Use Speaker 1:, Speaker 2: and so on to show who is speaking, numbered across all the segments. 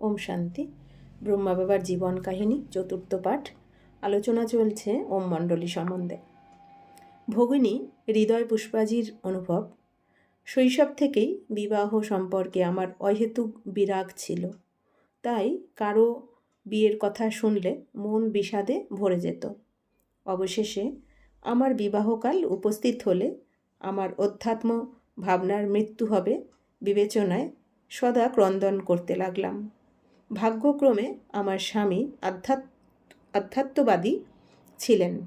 Speaker 1: ওম শান্তি। ব্রহ্মা বাবার জীবন কাহিনী, চতুর্থ পাঠ। আলোচনা চলছে ওম মণ্ডলী সম্বন্ধে। ভগিনী হৃদয় পুষ্পাজির অনুভব। শৈশব থেকেই বিবাহ সম্পর্কে আমার অহেতুক বিরাগ ছিল। তাই কারও বিয়ের কথা শুনলে মন বিষাদে ভরে যেত। অবশেষে আমার বিবাহকাল উপস্থিত হলে আমার অধ্যাত্ম ভাবনার মৃত্যু হবে বিবেচনায় সদা ক্রন্দন করতে লাগলাম। ভাগ্যক্রমে আমার স্বামী আধ্যাত্ম আধ্যাত্মবাদী ছিলেন।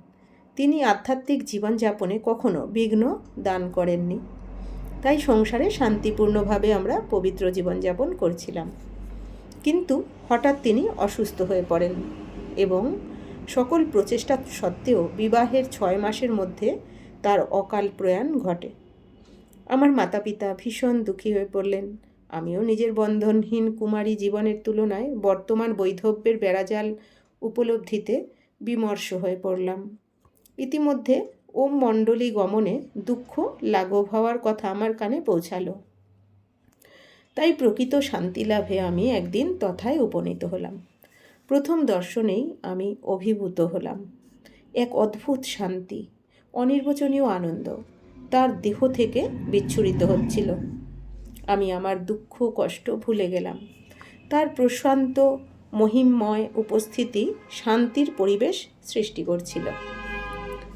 Speaker 1: তিনি আধ্যাত্মিক জীবনযাপনে কখনো বিঘ্ন দান করেননি। তাই সংসারে শান্তিপূর্ণভাবে আমরা পবিত্র জীবনযাপন করছিলাম। কিন্তু হঠাৎ তিনি অসুস্থ হয়ে পড়েন এবং সকল প্রচেষ্টা সত্ত্বেও বিবাহের ছয় মাসের মধ্যে তার অকাল প্রয়াণ ঘটে। আমার মাতা পিতা ভীষণ দুঃখী হয়ে পড়লেন। আমিও নিজের বন্ধনহীন কুমারী জীবনের তুলনায় বর্তমান বৈধব্যের বেড়াজাল উপলব্ধিতে বিমর্ষ হয়ে পড়লাম। ইতিমধ্যে ওম মণ্ডলী গমনে দুঃখ লাঘব হওয়ার কথা আমার কানে পৌঁছালো। তাই প্রকৃত শান্তি লাভে আমি একদিন তথায় উপনীত হলাম। প্রথম দর্শনেই আমি অভিভূত হলাম। এক অদ্ভুত শান্তি, অনির্বচনীয় আনন্দ, তার দেহ থেকে বিচ্ছুরিত হচ্ছিল। আমি আমার দুঃখ, কষ্ট ভুলে গেলাম। তার প্রশান্ত, মহিমময় উপস্থিতি শান্তির পরিবেশ সৃষ্টি করছিল।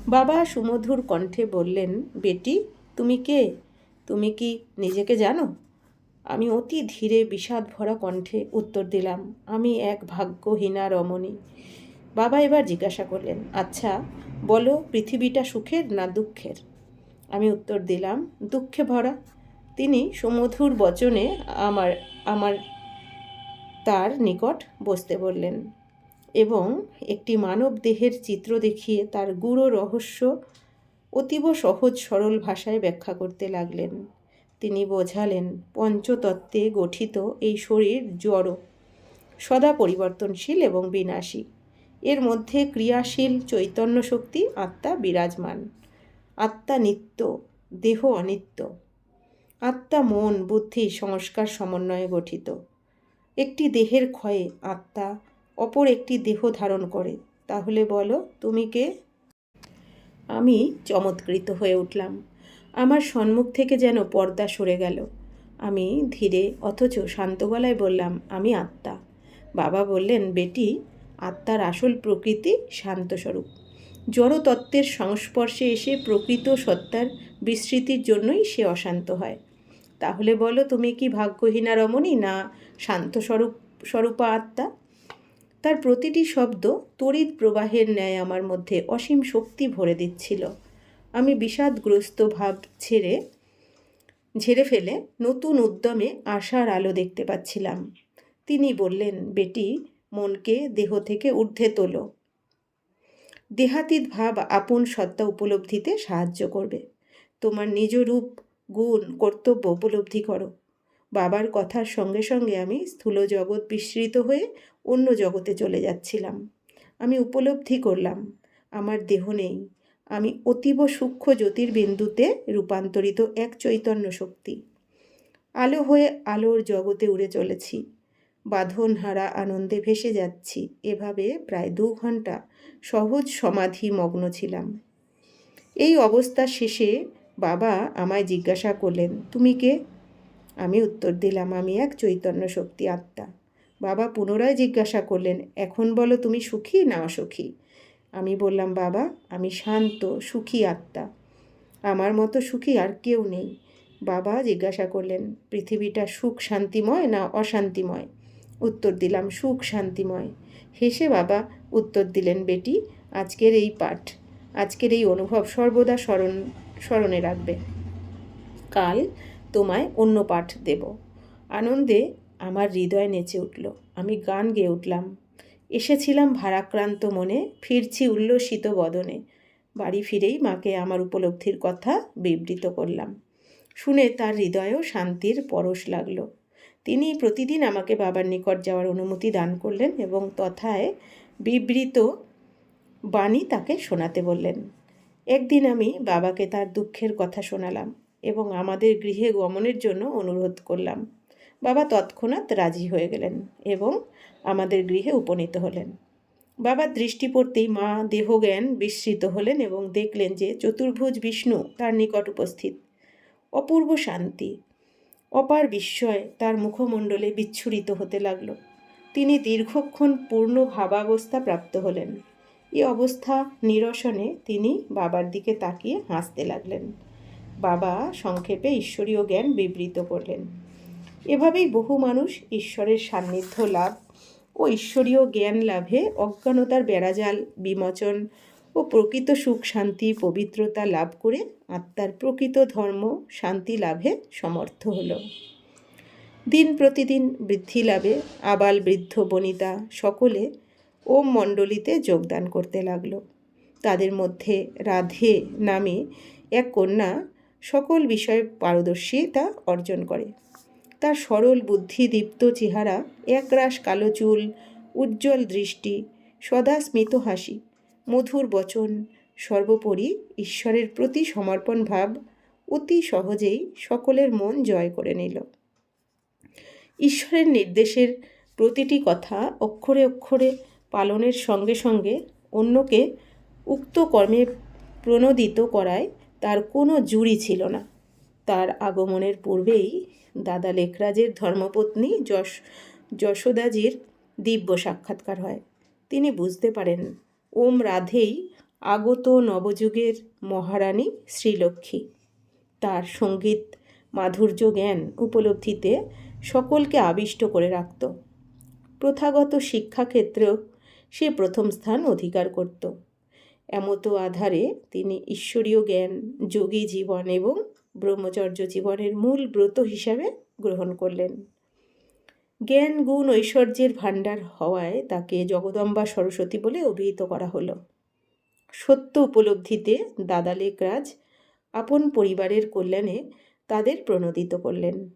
Speaker 1: বাবা সুমধুর কণ্ঠে বললেন, বেটি, তুমি কে? তুমি কি নিজেকে জানো? আমি অতি ধীরে বিষাদ ভরা কণ্ঠে উত্তর দিলাম, আমি এক ভাগ্যহীনা রমণী। বাবা এবার জিজ্ঞাসা করলেন আচ্ছা বলো পৃথিবীটা সুখের না দুঃখের? আমি উত্তর দিলাম, দুঃখে ভরা। তিনি সুমধুর বচনে আমার আমার তার নিকট বসতে বললেন এবং একটি মানব দেহের চিত্র দেখিয়ে তার গুড়ো রহস্য অতীব সহজ সরল ভাষায় ব্যাখ্যা করতে লাগলেন। তিনি বোঝালেন, পঞ্চতত্ত্বে গঠিত এই শরীর জড়, সদা পরিবর্তনশীল এবং বিনাশী। এর মধ্যে ক্রিয়াশীল চৈতন্য শক্তি, আত্মা বিরাজমান। আত্মা নিত্য, দেহ অনিত্য। আত্মা, মন, বুদ্ধি, সংস্কার, সমন্বয়ে গঠিত। একটি দেহের ক্ষয়ে আত্মা অপর একটি দেহ ধারণ করে। তাহলে বলো, তুমি কে? আমি চমৎকৃত হয়ে উঠলাম। আমার সম্মুখ থেকে যেন পর্দা সরে গেল। আমি ধীরে অথচ শান্ত গলায় বললাম, আমি আত্মা। বাবা বললেন, বেটি, আত্মার আসল প্রকৃতি শান্তস্বরূপ জড়তত্ত্বের সংস্পর্শে এসে প্রকৃত সত্তার বিস্মৃতির জন্যই সে অশান্ত হয়। তাহলে বলো, তুমি কি ভাগ্যহীনা রমণী না শান্ত স্বরূপ, স্বরূপা আত্মা? তার প্রতিটি শব্দ তড়িৎ প্রবাহের ন্যায় আমার মধ্যে অসীম শক্তি ভরে দিচ্ছিল। আমি বিষাদগ্রস্ত ভাব ছেড়ে, ঝেড়ে ফেলে নতুন উদ্যমে আশার আলো দেখতে পাচ্ছিলাম। তিনি বললেন, বেটি, মনকে দেহ থেকে ঊর্ধ্বে তোলো। দেহাতীত ভাব আপন সত্তা উপলব্ধিতে সাহায্য করবে। তোমার নিজ রূপ গুণ, কর্তব্য উপলব্ধি করো। বাবার কথার সঙ্গে সঙ্গে আমি স্থূল জগৎ বিস্মৃত হয়ে অন্য জগতে চলে যাচ্ছিলাম। আমি উপলব্ধি করলাম, আমার দেহ নেই। আমি অতীব সূক্ষ্ম জ্যোতির্বিন্দুতে রূপান্তরিত এক চৈতন্য শক্তি। আলো হয়ে আলোর জগতে উড়ে চলেছি। বাঁধনহারা আনন্দে ভেসে যাচ্ছি। এভাবে প্রায় দু ঘণ্টা সহজ সমাধি মগ্ন ছিলাম। এই অবস্থা শেষে বাবা আমায় জিজ্ঞাসা করলেন, তুমি কে? আমি উত্তর দিলাম, আমি এক চৈতন্য শক্তি আত্মা। বাবা পুনরায় জিজ্ঞাসা করলেন, এখন বলো তুমি সুখী না অসুখী? আমি বললাম, বাবা, আমি শান্ত, সুখী আত্মা। আমার মতো সুখী আর কেউ নেই। বাবা জিজ্ঞাসা করলেন, পৃথিবীটা সুখ শান্তিময় না অশান্তিময়? উত্তর দিলাম, সুখ শান্তিময়। হেসে বাবা উত্তর দিলেন, বেটি, আজকের এই পাঠ, আজকের এই অনুভব সর্বদা স্মরণ স্মরণে রাখবে। কাল তোমায় অন্য পাঠ দেব। আনন্দে আমার হৃদয় নেচে উঠল। আমি গান গেয়ে উঠলাম। এসেছিলাম ভারাক্রান্ত মনে, ফিরছি উল্লসিত বদনে। বাড়ি ফিরেই মাকে আমার উপলব্ধির কথা বিবৃত করলাম। শুনে তার হৃদয়েও শান্তির পরশ লাগল। তিনি প্রতিদিন আমাকে বাবার নিকট যাওয়ার অনুমতি দান করলেন এবং তথায় বিবৃত বাণী তাকে শোনাতে বললেন। একদিন আমি বাবাকে তার দুঃখের কথা শোনালাম এবং আমাদের গৃহে গমনের জন্য অনুরোধ করলাম। বাবা তৎক্ষণাৎ রাজি হয়ে গেলেন এবং আমাদের গৃহে উপনীত হলেন। বাবার দৃষ্টি পড়তেই মা দেহজ্ঞান বিস্মৃত হলেন এবং দেখলেন যে চতুর্ভুজ বিষ্ণু তার নিকট উপস্থিত। অপূর্ব শান্তি, অপার বিস্ময় তার মুখমণ্ডলে বিচ্ছুরিত হতে লাগল। তিনি দীর্ঘক্ষণ পূর্ণ ভাবাবস্থা প্রাপ্ত হলেন। এই অবস্থা নিরসনে তিনি বাবার দিকে তাকিয়ে হাসতে লাগলেন। বাবা সংক্ষেপে ঈশ্বরীয় জ্ঞান বিবৃত করলেন। এভাবেই বহু মানুষ ঈশ্বরের সান্নিধ্য লাভ ও ঈশ্বরীয় জ্ঞান লাভে অজ্ঞানতার বেড়াজাল, বিমোচন ও প্রকৃত সুখ, শান্তি, পবিত্রতা লাভ করে আত্মার প্রকৃত ধর্ম, শান্তি লাভে সমর্থ হল। দিন প্রতিদিন বৃদ্ধি লাভে, আবাল বৃদ্ধ বনিতা সকলে ওম মণ্ডলীতে যোগদান করতে লাগল। তাদের মধ্যে রাধে নামে এক কন্যা সকল বিষয়ে পারদর্শিতা অর্জন করে। তার সরল বুদ্ধিদীপ্ত চেহারা, একরাশ কালো চুল, উজ্জ্বল দৃষ্টি, সদা স্মিত হাসি, মধুর বচন, সর্বোপরি ঈশ্বরের প্রতি সমর্পণ ভাব অতি সহজেই সকলের মন জয় করে নিল। ঈশ্বরের নির্দেশের প্রতিটি কথা অক্ষরে অক্ষরে পালনের সঙ্গে সঙ্গে অন্যকে উক্ত কর্মে প্রণোদিত করায় তার কোনো জুড়ি ছিল না। তার আগমনের পূর্বেই দাদা লেখরাজের ধর্মপত্নী যশ, যশোদাজির দিব্য সাক্ষাৎকার হয়। তিনি বুঝতে পারেন, ওম রাধেই আগত নবযুগের মহারানী শ্রীলক্ষ্মী। তার সংগীত, মাধুর্য, জ্ঞান উপলব্ধিতে সকলকে আবিষ্ট করে রাখত। প্রথাগত শিক্ষাক্ষেত্রেও সে প্রথম স্থান অধিকার করত। এমতো আধারে তিনি ঈশ্বরীয় জ্ঞান, যোগী জীবন এবং ব্রহ্মচর্য জীবনের মূল ব্রত হিসাবে গ্রহণ করলেন। জ্ঞান, গুণ, ঐশ্বর্যের ভাণ্ডার হওয়ায় তাকে জগদম্বা সরস্বতী বলে অভিহিত করা হলো। সত্য উপলব্ধিতে দাদা লেকরাজ আপন পরিবারের কল্যাণে তাদের প্রণোদিত করলেন।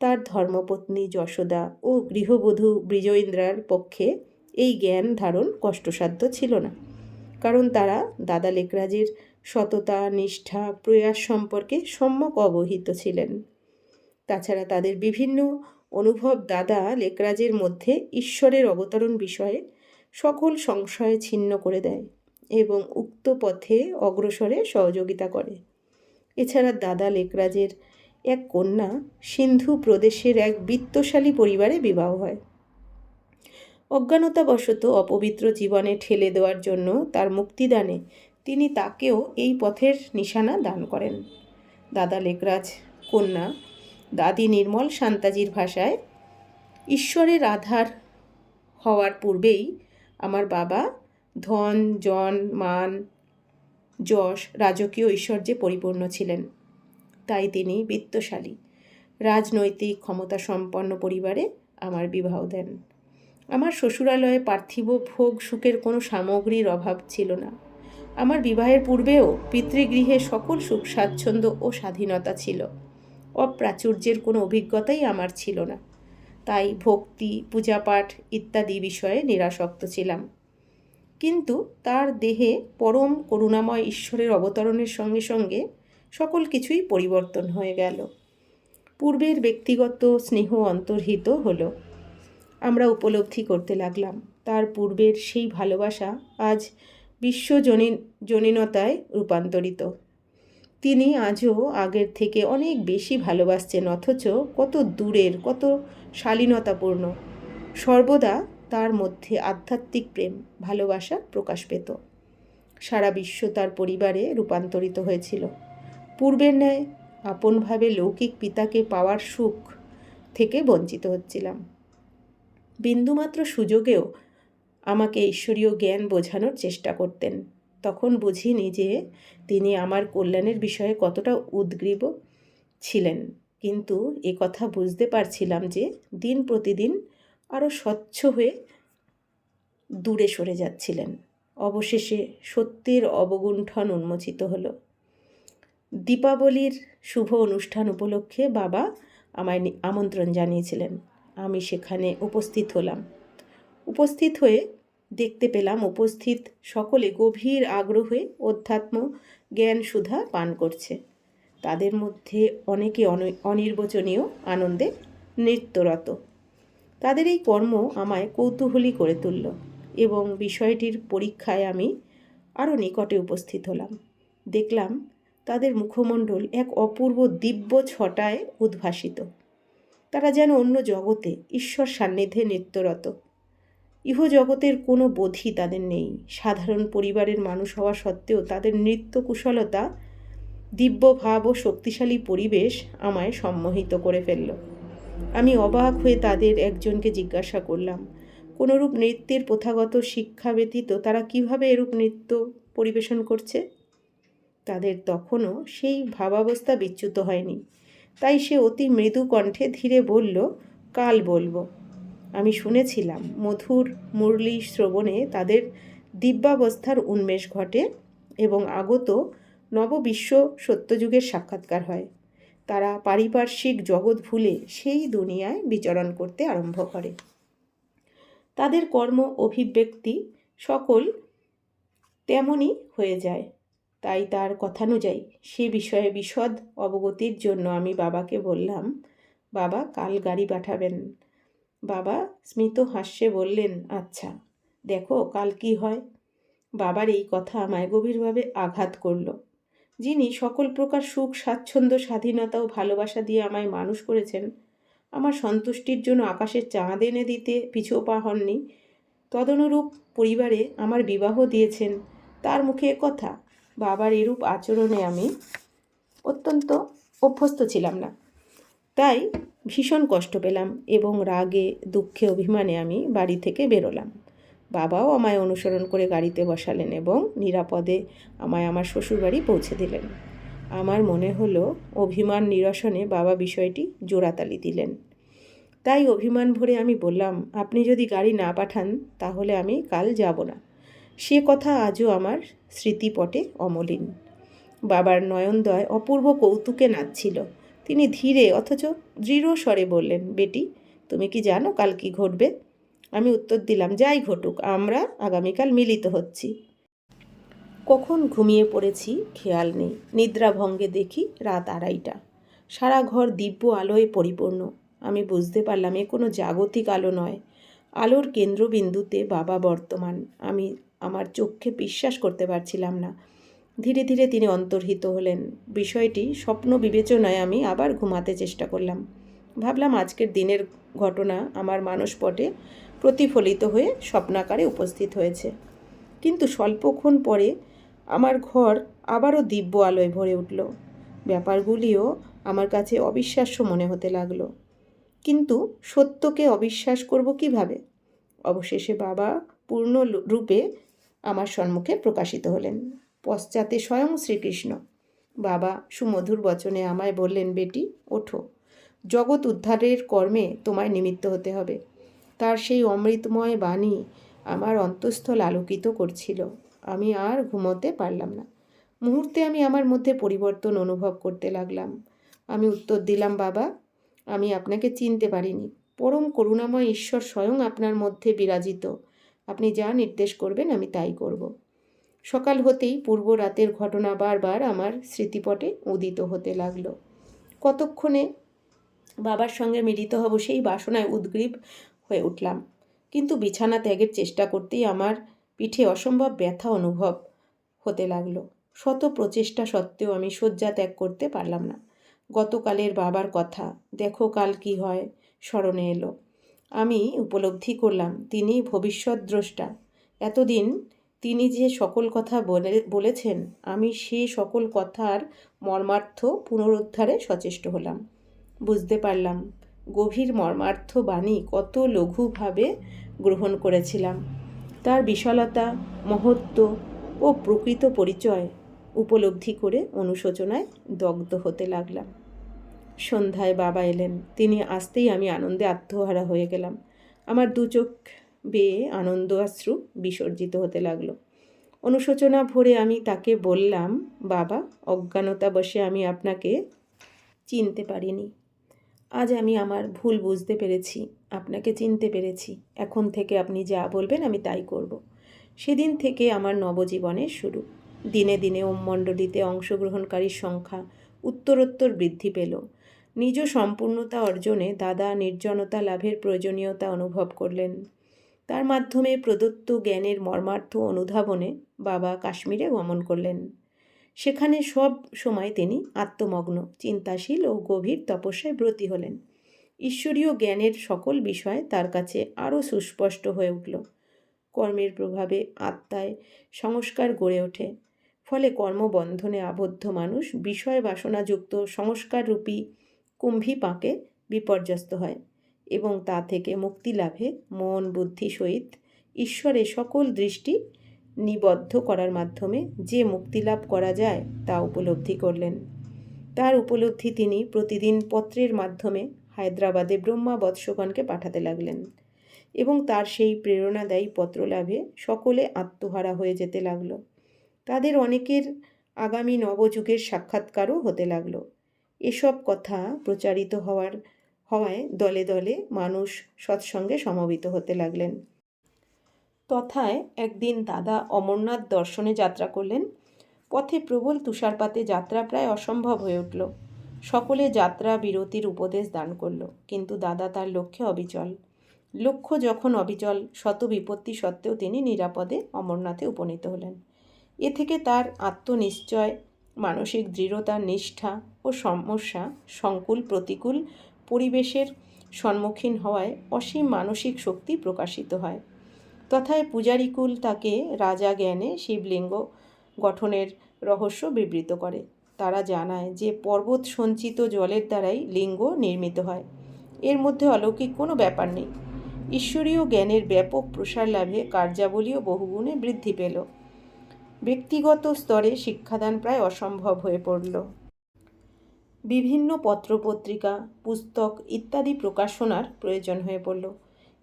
Speaker 1: তার ধর্মপত্নী যশোদা ও গৃহবধূ বিজয়েন্দ্রার পক্ষে এই জ্ঞান ধারণ কষ্টসাধ্য ছিল না। কারণ তারা দাদা লেকরাজের সততা, নিষ্ঠা, প্রয়াস সম্পর্কে সম্যক অবহিত ছিলেন। তাছাড়া তাদের বিভিন্ন অনুভব দাদা লেকরাজের মধ্যে ঈশ্বরের অবতরণ বিষয়ে সকল সংশয় ছিন্ন করে দেয় এবং উক্ত পথে অগ্রসরে সহযোগিতা করে। এছাড়া দাদা লেকরাজের এক কন্যা সিন্ধু প্রদেশের এক বিত্তশালী পরিবারে বিবাহ হয়। অজ্ঞানতাবশত অপবিত্র জীবনে ঠেলে দেওয়ার জন্য তার মুক্তিদানে তিনি তাকেও এই পথের নিশানা দান করেন। দাদা লেকরাজ, কন্যা, দাদি নির্মল শান্তাজির ভাষায়, ঈশ্বরের আধার হওয়ার পূর্বেই আমার বাবা ধন, জন, মান, যশ, রাজকীয় ঐশ্বর্যে পরিপূর্ণ ছিলেন। তাই তিনি বিত্তশালী। রাজনৈতিক ক্ষমতা সম্পন্ন পরিবারে আমার বিবাহ দেন। আমার শ্বশুরালয়ে পার্থিব ভোগ সুখের কোনো সামগ্রীর অভাব ছিল না। আমার বিবাহের পূর্বেও পিতৃগৃহে সকল সুখ, স্বাচ্ছন্দ্য ও স্বাধীনতা ছিল। অপ্রাচুর্যের কোনো অভিজ্ঞতাই আমার ছিল না। তাই ভক্তি, পূজাপাঠ ইত্যাদি বিষয়ে নিরাসক্ত ছিলাম। কিন্তু তার দেহে পরম করুণাময় ঈশ্বরের অবতরণের সঙ্গে সঙ্গে সকল কিছুই পরিবর্তন হয়ে গেল। পূর্বের ব্যক্তিগত স্নেহ অন্তর্হিত হলো। আমরা উপলব্ধি করতে লাগলাম। তার পূর্বের সেই ভালোবাসা আজ বিশ্বজনী জনীনতায় রূপান্তরিত। তিনি আজও আগের থেকে অনেক বেশি ভালোবাসছেন, অথচ কত দূরের, কত শালীনতাপূর্ণ। সর্বদা তার মধ্যে আধ্যাত্মিক প্রেম, ভালোবাসা প্রকাশ পেত। সারা বিশ্ব তার পরিবারে রূপান্তরিত হয়েছিল। পূর্বের ন্যায় আপনভাবে লৌকিক পিতাকে পাওয়ার সুখ থেকে বঞ্চিত হচ্ছিলাম। বিন্দুমাত্র সুযোগেও আমাকে ঈশ্বরীয় জ্ঞান বোঝানোর চেষ্টা করতেন। তখন বুঝিনি যে তিনি আমার কল্যাণের বিষয়ে কতটা উদ্গ্রীব ছিলেন। কিন্তু এ কথা বুঝতে পারছিলাম যে দিন প্রতিদিন আরও স্বচ্ছ হয়ে দূরে সরে যাচ্ছিলেন। অবশেষে সত্যের অবগুণ্ঠন উন্মোচিত হলো। দীপাবলির শুভ অনুষ্ঠান উপলক্ষে বাবা আমায় আমন্ত্রণ জানিয়েছিলেন। আমি সেখানে উপস্থিত হলাম। উপস্থিত হয়ে দেখতে পেলাম উপস্থিত সকলে গভীর আগ্রহে অধ্যাত্ম জ্ঞান সুধা পান করছে। তাদের মধ্যে অনেকে অনির্বচনীয় আনন্দে নৃত্যরত। তাদের এই কর্ম আমায় কৌতূহলী করে তুলল এবং বিষয়টির পরীক্ষায় আমি আরও নিকটে উপস্থিত হলাম। দেখলাম তাদের মুখমণ্ডল এক অপূর্ব দিব্য ছটায় উদ্ভাসিত। তারা যেন অন্য জগতে ঈশ্বর সান্নিধ্যে নৃত্যরত। ইহ জগতের কোনো বোধই তাদের নেই। সাধারণ পরিবারের মানুষ হওয়া সত্ত্বেও তাদের নৃত্য কুশলতা দিব্য ভাব ও শক্তিশালী পরিবেশ আমায় সম্মোহিত করে ফেলল। আমি অবাক হয়ে তাদের একজনকে জিজ্ঞাসা করলাম, কোনোরূপ নৃত্যের প্রথাগত শিক্ষা ব্যতীত তারা কীভাবে এরূপ নৃত্য পরিবেশন করছে? তাদের তখনও সেই ভাবাবস্থা বিচ্যুত হয়নি। তাই সে অতি মৃদু কণ্ঠে ধীরে বলল, কাল বলব। আমি শুনেছিলাম, মধুর, মুরলী শ্রবণে তাদের দিব্যাবস্থার উন্মেষ ঘটে এবং আগত নববিশ্ব সত্যযুগের সাক্ষাৎকার হয়। তারা পারিপার্শ্বিক জগৎ ভুলে সেই দুনিয়ায় বিচরণ করতে আরম্ভ করে। তাদের কর্ম, অভিব্যক্তি সকল তেমনই হয়ে যায়। তাই তার কথানুযায়ী সে বিষয়ে বিশদ অবগতির জন্য আমি বাবাকে বললাম, বাবা, কাল গাড়ি পাঠাবেন। বাবা স্মিত হাস্যে বললেন আচ্ছা দেখো কাল কি হয়? বাবার এই কথা আমায় গভীরভাবে আঘাত করল। যিনি সকল প্রকার সুখ, স্বাচ্ছন্দ্য, স্বাধীনতা ও ভালোবাসা দিয়ে আমায় মানুষ করেছেন, আমার সন্তুষ্টির জন্য আকাশের চাঁদ এনে দিতে পিছু পা হননি। তদনুরূপ পরিবারে আমার বিবাহ দিয়েছেন, তার মুখে কথা বাবার এরূপ আচরণে আমি অত্যন্ত অভ্যস্ত ছিলাম না। তাই ভীষণ কষ্ট পেলাম এবং রাগে, দুঃখে অভিমানে আমি বাড়ি থেকে বেরোলাম। বাবাও আমায় অনুসরণ করে গাড়িতে বসালেন এবং নিরাপদে আমায় আমার শ্বশুরবাড়ি পৌঁছে দিলেন। আমার মনে হলো অভিমান নিরসনে বাবা বিষয়টি জোড়াতালি দিলেন। তাই অভিমান ভরে আমি বললাম, আপনি যদি গাড়ি না পাঠান, তাহলে আমি কাল যাব না। সে কথা আজও আমার স্মৃতিপটে অমলিন। বাবার নয়নদয় অপূর্ব কৌতুকে নাচছিল। তিনি ধীরে অথচ দৃঢ় স্বরে বললেন, বেটি, তুমি কি জানো কাল কি ঘটবে? আমি উত্তর দিলাম, যাই ঘটুক, আমরা আগামীকাল মিলিত হচ্ছি। কখন ঘুমিয়ে পড়েছি খেয়াল নেই। নিদ্রাভঙ্গে দেখি রাত আড়াইটা। সারা ঘর দিব্য আলোয় পরিপূর্ণ। আমি বুঝতে পারলাম, এ কোনো জাগতিক আলো নয়। আলোর কেন্দ্রবিন্দুতে বাবা বর্তমান। আমি আমার চোখে বিশ্বাস করতে পারছিলাম না। ধীরে ধীরে তিনি অন্তর্হিত হলেন। বিষয়টি স্বপ্ন বিবেচনায় আমি আবার ঘুমাতে চেষ্টা করলাম। ভাবলাম আজকের দিনের ঘটনা আমার মানসপটে প্রতিফলিত হয়ে স্বপ্নাকারে উপস্থিত হয়েছে। কিন্তু স্বল্পক্ষণ পরে আমার ঘর আবারও দিব্য আলোয় ভরে উঠল। ব্যাপারগুলিও আমার কাছে অবিশ্বাস্য মনে হতে লাগল। কিন্তু সত্যকে অবিশ্বাস করব কীভাবে? অবশেষে বাবা পূর্ণ রূপে আমার সম্মুখে প্রকাশিত হলেন। পশ্চাতে স্বয়ং শ্রীকৃষ্ণ। বাবা সুমধুর বচনে আমায় বললেন, বেটি, ওঠো। জগৎ উদ্ধারের কর্মে তোমায় নিমিত্ত হতে হবে। তার সেই অমৃতময় বাণী আমার অন্তঃস্থল আলোকিত করছিল। আমি আর ঘুমোতে পারলাম না। মুহূর্তে আমি আমার মধ্যে পরিবর্তন অনুভব করতে লাগলাম। আমি উত্তর দিলাম, বাবা, আমি আপনাকে চিনতে পারিনি। পরম করুণাময় ঈশ্বর স্বয়ং আপনার মধ্যে বিরাজিত। আপনি যা নির্দেশ করবেন আমি তাই করব। সকাল হতেই পূর্ব রাতের ঘটনা বারবার আমার স্মৃতিপটে উদিত হতে লাগল। কতক্ষণে বাবার সঙ্গে মিলিত হব সেই বাসনায় উদ্গ্রীব হয়ে উঠলাম। কিন্তু বিছানা ত্যাগের চেষ্টা করতেই আমার পিঠে অসম্ভব ব্যথা অনুভব হতে লাগল। শত প্রচেষ্টা সত্ত্বেও আমি শয্যা ত্যাগ করতে পারলাম না। গতকালের বাবার কথা, দেখো কাল কি হয় স্মরণে এলো। আমি উপলব্ধি করলাম তিনি ভবিষ্যৎ দ্রষ্টা। এতদিন তিনি যে সকল কথা বলে, বলেছেন, আমি সে সকল কথার মর্মার্থ পুনরুদ্ধারে সচেষ্ট হলাম। বুঝতে পারলাম, গভীর মর্মার্থ বাণী কত লঘুভাবে গ্রহণ করেছিলাম। তার বিশালতা, মহত্ব ও প্রকৃত পরিচয় উপলব্ধি করে অনুশোচনায় দগ্ধ হতে লাগলাম। সন্ধ্যায় বাবা এলেন। তিনি আসতেই আমি আনন্দে আত্মহারা হয়ে গেলাম। আমার দু চোখ বেয়ে আনন্দ আশ্রু বিসর্জিত হতে লাগল। অনুশোচনা ভরে আমি তাকে বললাম, বাবা, অজ্ঞানতা বসে আমি আপনাকে চিনতে পারিনি। আজ আমি আমার ভুল বুঝতে পেরেছি, আপনাকে চিনতে পেরেছি। এখন থেকে আপনি যা বলবেন আমি তাই করব। সেদিন থেকে আমার নবজীবনের শুরু। দিনে দিনে ওম মণ্ডলীতে অংশগ্রহণকারীর সংখ্যা উত্তরোত্তর বৃদ্ধি পেল। নিজ সম্পূর্ণতা অর্জনে দাদা নির্জনতা লাভের প্রয়োজনীয়তা অনুভব করলেন। তার মাধ্যমে প্রদত্ত জ্ঞানের মর্মার্থ অনুধাবনে বাবা কাশ্মীরে গমন করলেন। সেখানে সব সময় তিনি আত্মমগ্ন, চিন্তাশীল ও গভীর তপস্যায় ব্রতী হলেন। ঈশ্বরীয় জ্ঞানের সকল বিষয় তার কাছে আরও সুস্পষ্ট হয়ে উঠল। কর্মের প্রভাবে আত্মায় সংস্কার গড়ে ওঠে। ফলে কর্মবন্ধনে আবদ্ধ মানুষ বিষয় বাসনাযুক্ত, সংস্কাররূপী কুম্ভী পাকে বিপর্যস্ত হয় এবং তা থেকে মুক্তি লাভে মন, বুদ্ধি সহিত ঈশ্বরে সকল দৃষ্টি নিবদ্ধ করার মাধ্যমে যে মুক্তিলাভ করা যায় তা উপলব্ধি করলেন। তার উপলব্ধি তিনি প্রতিদিন পত্রের মাধ্যমে হায়দ্রাবাদে ব্রহ্মা বৎসগণকে পাঠাতে লাগলেন এবং তার সেই প্রেরণাদায়ী পত্র লাভে সকলে আত্মহারা হয়ে যেতে লাগল। তাদের অনেকের আগামী নবযুগের সাক্ষাৎকারও হতে লাগল। এসব কথা প্রচারিত হওয়ার, হওয়ায় দলে দলে মানুষ সৎসঙ্গে সমবেত হতে লাগলেন। তথায় একদিন দাদা অমরনাথ দর্শনে যাত্রা করলেন। পথে প্রবল তুষারপাতে যাত্রা প্রায় অসম্ভব হয়ে উঠল। সকলে যাত্রা বিরতির উপদেশ দান করল, কিন্তু দাদা তার লক্ষ্যে অবিচল। লক্ষ্য যখন অবিচল, শত বিপত্তি সত্ত্বেও তিনি নিরাপদে অমরনাথে উপনীত হলেন। এ থেকে তার আত্মনিশ্চয়, মানসিক দৃঢ়তা নিষ্ঠা ও সমস্যা সংকুল, প্রতিকূল পরিবেশের সম্মুখীন হওয়ায় অসীম মানসিক শক্তি প্রকাশিত হয়। তথায় পূজারিকুল তাকে রাজা জ্ঞানে শিবলিঙ্গ গঠনের রহস্য বিবৃত করে। তারা জানায় যে পর্বত সঞ্চিত জলের দ্বারাই লিঙ্গ নির্মিত হয়। এর মধ্যে অলৌকিক কোনো ব্যাপার নেই। ঈশ্বরীয় জ্ঞানের ব্যাপক প্রসার লাভে কার্যাবলীও বহুগুণে বৃদ্ধি পেল। ব্যক্তিগত স্তরে শিক্ষাদান প্রায় অসম্ভব হয়ে পড়ল। বিভিন্ন পত্রপত্রিকা, পুস্তক ইত্যাদি প্রকাশনার প্রয়োজন হয়ে পড়ল।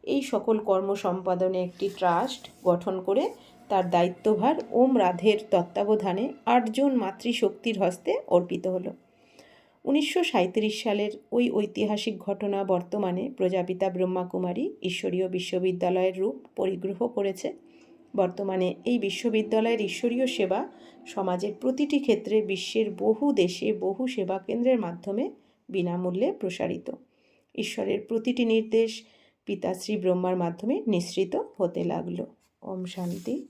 Speaker 1: এই সকল কর্ম সম্পাদনে একটি ট্রাস্ট গঠন করে তার দায়িত্বভার ওম রাধের তত্ত্বাবধানে আটজন মাতৃশক্তির হস্তে অর্পিত হলো। উনিশশো সাঁইত্রিশ সালের ওই ঐতিহাসিক ঘটনা বর্তমানে প্রজাপিতা ব্রহ্মাকুমারী ঈশ্বরীয় বিশ্ববিদ্যালয়ের রূপ পরিগ্রহ করেছে। বর্তমানে এই বিশ্ববিদ্যালয়ের ঈশ্বরীয় সেবা সমাজের প্রতিটি ক্ষেত্রে বিশ্বের বহু দেশে বহু সেবা কেন্দ্রের মাধ্যমে বিনামূল্যে প্রসারিত। ঈশ্বরের প্রতিটি নির্দেশ পিতাশ্রী ব্রহ্মার মাধ্যমে নিঃসৃত হতে লাগল। ওম শান্তি।